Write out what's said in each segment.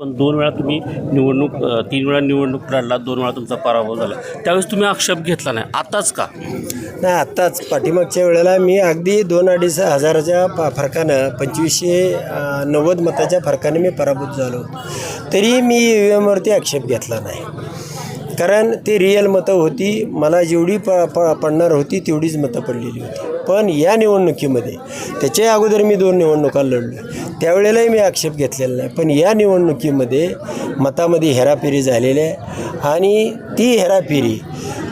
पण दोन वेळा तुम्ही निवडणूक तीन वेळा निवडणूक लढला दोन वेळा तुमचा पराभव झाला. त्यावेळेस तुम्ही आक्षेप घेतला नाही. आताच का? नाही आत्ताच पाठीमागच्या वेळेला मी अगदी दोन अडीच हजाराच्या प फरकानं पंचवीसशे नव्वद मताच्या फरकाने मी पराभूत झालो तरी मी ई व्ही एमवरती आक्षेप घेतला नाही. कारण ती रिअल मतं होती. मला जेवढी प प पडणार होती तेवढीच मतं पडलेली होती. पण या निवडणुकीमध्ये त्याच्या अगोदर मी दोन निवडणुका लढलो त्यावेळेलाही मी आक्षेप घेतलेला नाही. पण या निवडणुकीमध्ये मतामध्ये हेराफेरी झालेली आहे. आणि ती हेराफेरी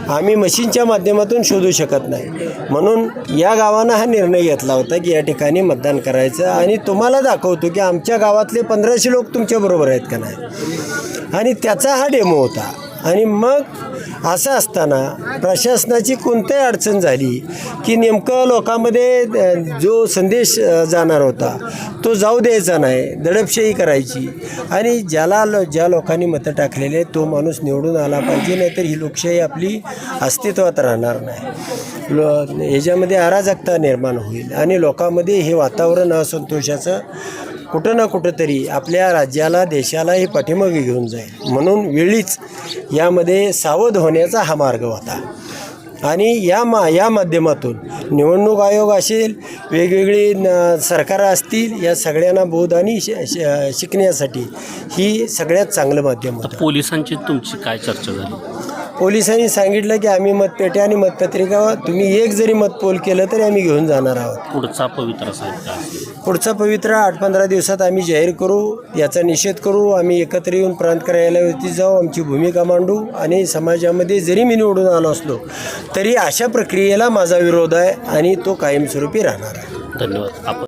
आम्ही मशीनच्या माध्यमातून शोधू शकत नाही. म्हणून या गावानं हा निर्णय घेतला होता की या ठिकाणी मतदान करायचं. आणि तुम्हाला दाखवतो की आमच्या गावातले पंधराशे लोक तुमच्याबरोबर आहेत का नाही. आणि त्याचा हा डेमो होता. आणि मग असं असताना प्रशासनाची कोणतीही अडचण झाली की नेमकं लोकांमध्ये जो संदेश जाणार होता तो जाऊ द्यायचा नाही दडपशाही करायची. आणि ज्याला लो ज्या लोकांनी मतं टाकलेले तो माणूस निवडून आला पाहिजे नाहीतर ही लोकशाही आपली अस्तित्वात राहणार नाही. लो ह्याच्यामध्ये अराजकता निर्माण होईल आणि लोकांमध्ये हे वातावरण असंतोषाचं कुठं ना कुठंतरी आपल्या राज्याला देशाला हे पाठीमागे घेऊन जाईल. म्हणून वेळीच यामध्ये सावध होण्याचा हा मार्ग होता. आणि या मा या माध्यमातून निवडणूक आयोग असेल वेगवेगळी सरकारं असतील या सगळ्यांना बोध आणि श श शिकण्यासाठी ही सगळ्यात चांगलं माध्यम होतं. पोलिसांची तुमची काय चर्चा झाली? पोलिसांनी सांगितलं की आम्ही मतपेट्या आणि मतपत्रिका तुम्ही एक जरी मतपोल केलं तरी आम्ही घेऊन जाणार आहोत. पुढचा पवित्र साहित्य पुढचा पवित्र आठ पंधरा दिवसात आम्ही जाहीर करू याचा निषेध करू आम्ही एकत्र येऊन प्रांत कार्यालयावरती जाऊ आमची भूमिका मांडू आणि समाजामध्ये जरी मी निवडून आलो असलो तरी अशा प्रक्रियेला माझा विरोध आहे आणि तो कायमस्वरूपी राहणार आहे. धन्यवाद. आपण